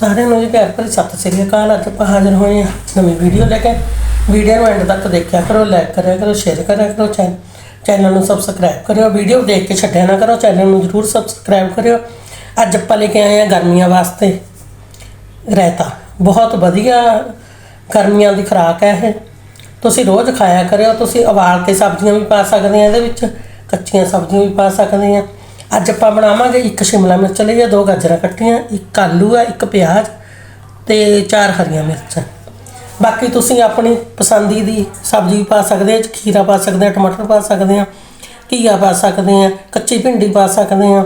ਸਾਰਿਆਂ ਨੂੰ ਜੀ ਪਿਆਰ ਭਰੀ ਸਤਿ ਸ੍ਰੀ ਅਕਾਲ, ਅੱਜ ਆਪਾਂ ਹਾਜ਼ਰ ਹੋਏ ਹਾਂ ਨਵੀਂ ਵੀਡੀਓ ਲੈ ਕੇ। ਵੀਡੀਓ ਨੂੰ ਐਂਡ ਤੱਕ ਦੇਖਿਆ ਕਰੋ ਲਾਈਕ ਕਰਿਆ ਕਰੋ ਸ਼ੇਅਰ ਕਰਿਆ ਕਰੋ ਚੈਨ ਚੈਨਲ ਨੂੰ ਸਬਸਕ੍ਰਾਈਬ ਕਰਿਓ। ਵੀਡੀਓ ਦੇਖ ਕੇ ਛੱਡਿਆ ਨਾ ਕਰੋ ਚੈਨਲ ਨੂੰ ਜਰੂਰ ਸਬਸਕ੍ਰਾਈਬ ਕਰਿਓ। ਅੱਜ ਆਪਾਂ ਲੈ ਕੇ ਆਏ ਹਾਂ ਗਰਮੀਆਂ ਵਾਸਤੇ ਰਾਇਤਾ। ਬਹੁਤ ਵਧੀਆ ਗਰਮੀਆਂ ਦੀ ਖੁਰਾਕ ਹੈ ਇਹ। ਤੁਸੀਂ ਰੋਜ਼ ਖਾਇਆ ਕਰਿਓ, ਤੁਸੀਂ ਉਬਾਲ ਕੇ ਸਬਜ਼ੀਆਂ ਵੀ ਪਾ ਸਕਦੇ ਆ, ਇਹਦੇ ਵਿੱਚ ਕੱਚੀਆਂ ਸਬਜ਼ੀਆਂ ਵੀ ਪਾ ਸਕਦੇ ਆ। ਅੱਜ ਆਪਾਂ ਬਣਾਵਾਂਗੇ ਇੱਕ ਸ਼ਿਮਲਾ ਮਿਰਚ ਲਈ ਆ, ਦੋ ਗਾਜਰਾਂ ਕੱਟੀਆਂ, ਇੱਕ ਆਲੂ ਆ, ਇੱਕ ਪਿਆਜ਼ ਤੇ ਚਾਰ ਹਰੀਆਂ ਮਿਰਚਾਂ। ਬਾਕੀ ਤੁਸੀਂ ਆਪਣੀ ਪਸੰਦੀ ਦੀ ਸਬਜ਼ੀ ਪਾ ਸਕਦੇ ਆ, ਖੀਰਾ ਪਾ ਸਕਦੇ ਆ, ਟਮਾਟਰ ਪਾ ਸਕਦੇ ਆ, ਘੀਆ ਪਾ ਸਕਦੇ ਆ, ਕੱਚੀ ਭਿੰਡੀ ਪਾ ਸਕਦੇ ਆ।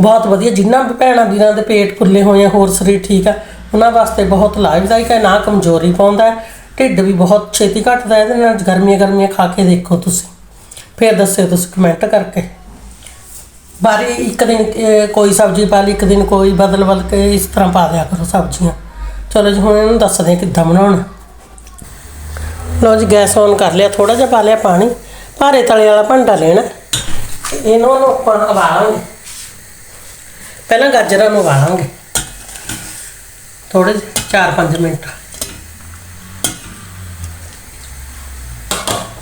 ਬਹੁਤ ਵਧੀਆ ਜਿਨ੍ਹਾਂ ਭੈਣਾਂ ਵੀਰਾਂ ਦੇ ਪੇਟ ਫੁੱਲੇ ਹੋਏ ਆ, ਹੋਰ ਸਰੀਰ ਠੀਕ ਆ, ਉਹਨਾਂ ਵਾਸਤੇ ਬਹੁਤ ਲਾਭਦਾਇਕ ਹੈ ਨਾ ਕਮਜ਼ੋਰੀ ਪਾਉਂਦਾ, ਢਿੱਡ ਵੀ ਬਹੁਤ ਛੇਤੀ ਘਟਦਾ, ਇਹਦੇ ਨਾਲ ਗਰਮੀਆਂ ਗਰਮੀਆਂ ਖਾ ਕੇ ਦੇਖੋ ਤੁਸੀਂ। ਫਿਰ ਦੱਸਿਓ ਤੁਸੀਂ ਕਮੈਂਟ ਕਰਕੇ। ਬਾਰੀ ਇੱਕ ਦਿਨ ਅਹ, ਕੋਈ ਸਬਜ਼ੀ ਪਾ ਲਈ ਇੱਕ ਦਿਨ ਕੋਈ ਬਦਲ ਬਦਲ ਕੇ ਇਸ ਤਰ੍ਹਾਂ ਪਾ ਦਿਆ ਕਰੋ ਸਬਜ਼ੀਆਂ। ਚਲੋ ਜੀ ਹੁਣ ਇਹਨੂੰ ਦੱਸਦੇ ਹਾਂ ਕਿੱਦਾਂ ਬਣਾਉਣਾ। ਲਓ ਜੀ ਗੈਸ ਔਨ ਕਰ ਲਿਆ ਥੋੜਾ ਜਿਹਾ ਪਾ ਲਿਆ ਪਾਣੀ। ਭਾਰੇ ਤਲੇ ਵਾਲਾ ਭਾਂਡਾ ਲੈਣਾ। ਇਹਨੂੰ ਨੂੰ ਆਪਾਂ ਉਬਾਲਾਂਗੇ। ਪਹਿਲਾਂ ਗਾਜਰਾਂ ਨੂੰ ਉਬਾਲਾਂਗੇ। ਥੋੜੇ ਜਿਹੇ 4-5 ਮਿੰਟ।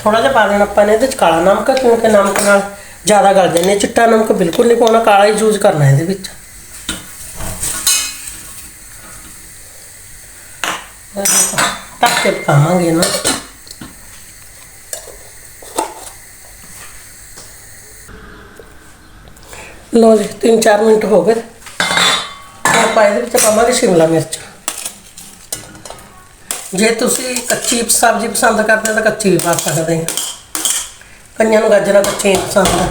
ਥੋੜਾ ਜਿਹਾ ਪਾ ਦੇਣਾ ਆਪਾਂ ਨੇ ਇਹਦੇ ਚ ਕਾਲਾ ਨਮਕ ਕਿਉਂਕਿ ਨਮਕ ਨਾਲ ਜ਼ਿਆਦਾ ਗਲ ਜਾਂਦੇ ਚਿੱਟਾ ਨਮਕ ਬਿਲਕੁਲ ਨਹੀਂ ਪਾਉਣਾ, ਕਾਲਾ ਹੀ ਯੂਜ਼ ਕਰਨਾ ਇਹਦੇ ਵਿੱਚ। ਢੱਕ ਕੇ ਪਕਾਵਾਂਗੇ ਨਾ ਲੋ ਜੀ 3-4 ਮਿੰਟ ਹੋ ਗਏ। ਆਪਾਂ ਇਹਦੇ ਵਿੱਚ ਪਾਵਾਂਗੇ ਸ਼ਿਮਲਾ ਮਿਰਚ। ਜੇ ਤੁਸੀਂ ਕੱਚੀ ਸਬਜ਼ੀ ਪਸੰਦ ਕਰਦੇ ਹੋ ਤਾਂ ਕੱਚੀ ਵੀ ਪਾ ਸਕਦੇ ਹੋ। ਕਈਆਂ ਨੂੰ ਗਾਜਰਾਂ ਕੱਚੀਆਂ ਪਸੰਦ ਆ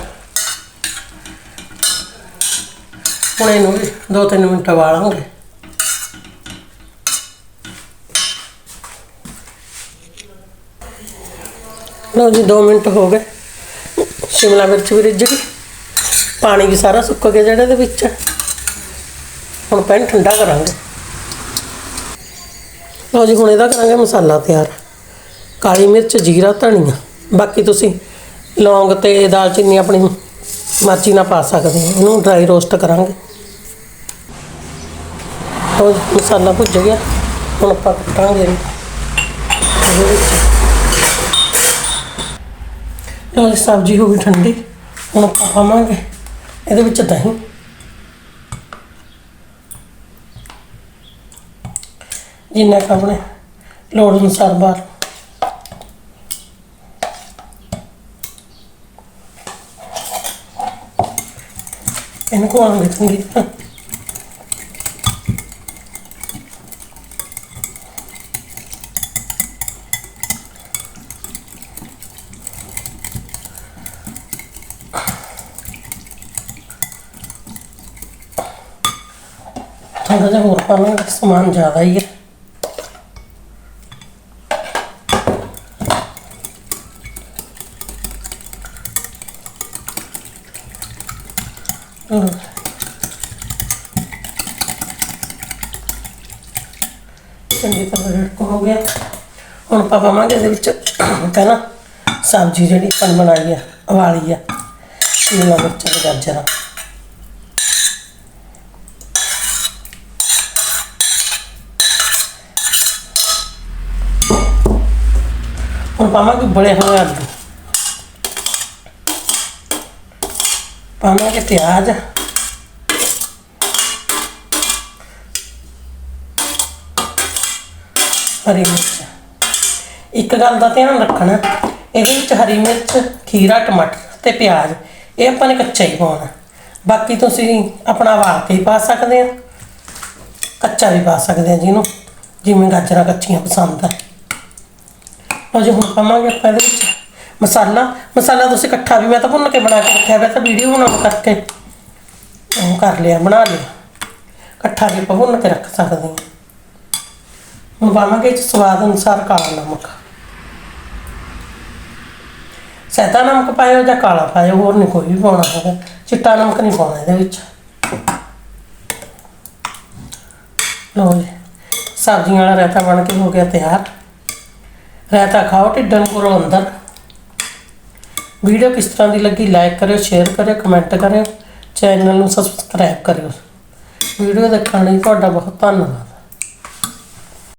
ਹੁਣ ਇਹਨੂੰ ਵੀ 2-3 ਮਿੰਟ ਉਬਾਲਾਂਗੇ। ਲਓ ਜੀ 2 ਮਿੰਟ ਹੋ ਗਏ। ਸ਼ਿਮਲਾ ਮਿਰਚ ਵੀ ਰਿੱਝ ਗਈ। ਪਾਣੀ ਵੀ ਸਾਰਾ ਸੁੱਕ ਗਿਆ ਜਿਹੜਾ ਇਹਦੇ ਵਿੱਚ। ਹੁਣ ਪੈਨ ਠੰਡਾ ਕਰਾਂਗੇ। ਲਓ ਜੀ, ਹੁਣ ਇਹਦਾ ਕਰਾਂਗੇ ਮਸਾਲਾ ਤਿਆਰ। ਕਾਲੀ ਮਿਰਚ, ਜੀਰਾ, ਧਨੀਆ। ਬਾਕੀ ਤੁਸੀਂ ਲੌਂਗ ਤੇ ਦਾਲਚੀਨੀ ਆਪਣੀ ਮਰਜ਼ੀ ਨਾਲ ਪਾ ਸਕਦੇ ਹੋ। ਇਹਨੂੰ ਡਰਾਈ ਰੋਸਟ ਕਰਾਂਗੇ। ਲਓ ਮਸਾਲਾ ਭੁੱਜ ਗਿਆ। ਹੁਣ ਆਪਾਂ ਕੱਟਾਂਗੇ ਇਹਨੂੰ। ਇਹਦੇ ਵਿੱਚ। ਲਓ ਸਬਜ਼ੀ ਹੋ ਗਈ ਠੰਡੀ। ਹੁਣ ਆਪਾਂ ਪਾਵਾਂਗੇ ਇਹਦੇ ਵਿੱਚ ਦਹੀਂ। ਜਿੰਨਾ ਕੁ ਆਪਣੇ ਲੋੜ ਅਨੁਸਾਰ ਬਾਹਰ। ਇਹਨੂੰ ਕੋਾਂਗੇ ਚੰਗੀ ਤਰ੍ਹਾਂ ਥੋੜਾ ਜਿਹਾ ਹੋਰ ਪਾਵਾਂਗੇ ਸਮਾਨ ਜ਼ਿਆਦਾ ਹੀ ਚੰਗੀ ਤਰ੍ਹਾਂ ਰੜਕ ਹੋ ਗਿਆ। ਹੁਣ ਆਪਾਂ ਪਾਵਾਂਗੇ ਇਹਦੇ ਵਿੱਚ ਪਹਿਲਾਂ ਸਬਜ਼ੀ ਜਿਹੜੀ ਆਪਾਂ ਬਣਾਈ ਆ, ਉਬਾਲੀ ਆ ਸ਼ਿਮਲਾ ਮਿਰਚਾਂ ਤੇ ਗਾਜਰਾਂ। ਹੁਣ ਪਾਵਾਂਗੇ ਬੜੇ ਹੋਏ ਆਲੂ। ਪਾਵਾਂਗੇ ਪਿਆਜ਼ ਹਰੀ ਮਿਰਚ। ਇੱਕ ਗੱਲ ਦਾ ਧਿਆਨ ਰੱਖਣਾ, ਇਹਦੇ ਵਿੱਚ ਹਰੀ ਮਿਰਚ, ਖੀਰਾ, ਟਮਾਟਰ ਤੇ ਪਿਆਜ਼, ਇਹ ਆਪਾਂ ਨੇ ਕੱਚਾ ਹੀ ਪਾਉਣਾ। ਬਾਕੀ ਤੁਸੀਂ ਆਪਣਾ ਵਾਲ ਕੇ ਪਾ ਸਕਦੇ ਆ। ਕੱਚਾ ਵੀ ਪਾ ਸਕਦੇ ਆ ਜਿਹਨੂੰ, ਜਿਵੇਂ ਗਾਜਰਾਂ ਕੱਚੀਆਂ ਪਸੰਦ ਆ। ਲਓ ਜੀ, ਹੁਣ ਪਾਵਾਂਗੇ ਆਪਾਂ ਇਹਦੇ ਵਿੱਚ ਮਸਾਲਾ ਮਸਾਲਾ ਤੁਸੀਂ ਇਕੱਠਾ ਵੀ ਮੈਂ ਤਾਂ ਭੁੰਨ ਕੇ ਬਣਾ ਕੇ ਰੱਖਿਆ ਵੈ, ਤਾਂ ਵੀਡੀਓ ਬਣਾਉਣ ਕਰਕੇ। ਉਹ ਕਰ ਲਿਆ, ਬਣਾ ਲਿਆ। ਇਕੱਠਾ ਵੀ ਆਪਾਂ ਭੁੰਨ ਕੇ ਰੱਖ ਸਕਦੇ ਹਾਂ। ਹੁਣ ਪਾਵਾਂਗੇ ਇਹ ਸਵਾਦ ਅਨੁਸਾਰ ਕਾਲਾ ਨਮਕ। ਸੈਦਾ ਨਮਕ ਪਾਇਓ ਜਾਂ ਕਾਲਾ ਪਾਇਓ, ਹੋਰ ਨਹੀਂ ਕੋਈ ਵੀ ਪਾਉਣਾ ਹੈਗਾ। ਚਿੱਟਾ ਨਮਕ ਨਹੀਂ ਪਾਉਣਾ ਇਹਦੇ ਵਿੱਚ। ਲਓ ਜੀ, ਸਬਜ਼ੀਆਂ ਵਾਲਾ ਰਾਇਤਾ ਬਣ ਕੇ ਹੋ ਗਿਆ ਤਿਆਰ। ਰਾਇਤਾ ਖਾਓ ਢਿੱਡਾਂ ਨੂੰ ਕਰੋ ਅੰਦਰ। ਵੀਡੀਓ ਕਿਸ ਤਰ੍ਹਾਂ ਦੀ ਲੱਗੀ ਲਾਈਕ ਕਰਿਓ ਸ਼ੇਅਰ ਕਰਿਓ ਕਮੈਂਟ ਕਰਿਓ ਚੈਨਲ ਨੂੰ ਸਬਸਕ੍ਰਾਈਬ ਕਰਿਓ। ਵੀਡੀਓ ਦੇਖਣ ਲਈ ਤੁਹਾਡਾ ਬਹੁਤ ਧੰਨਵਾਦ।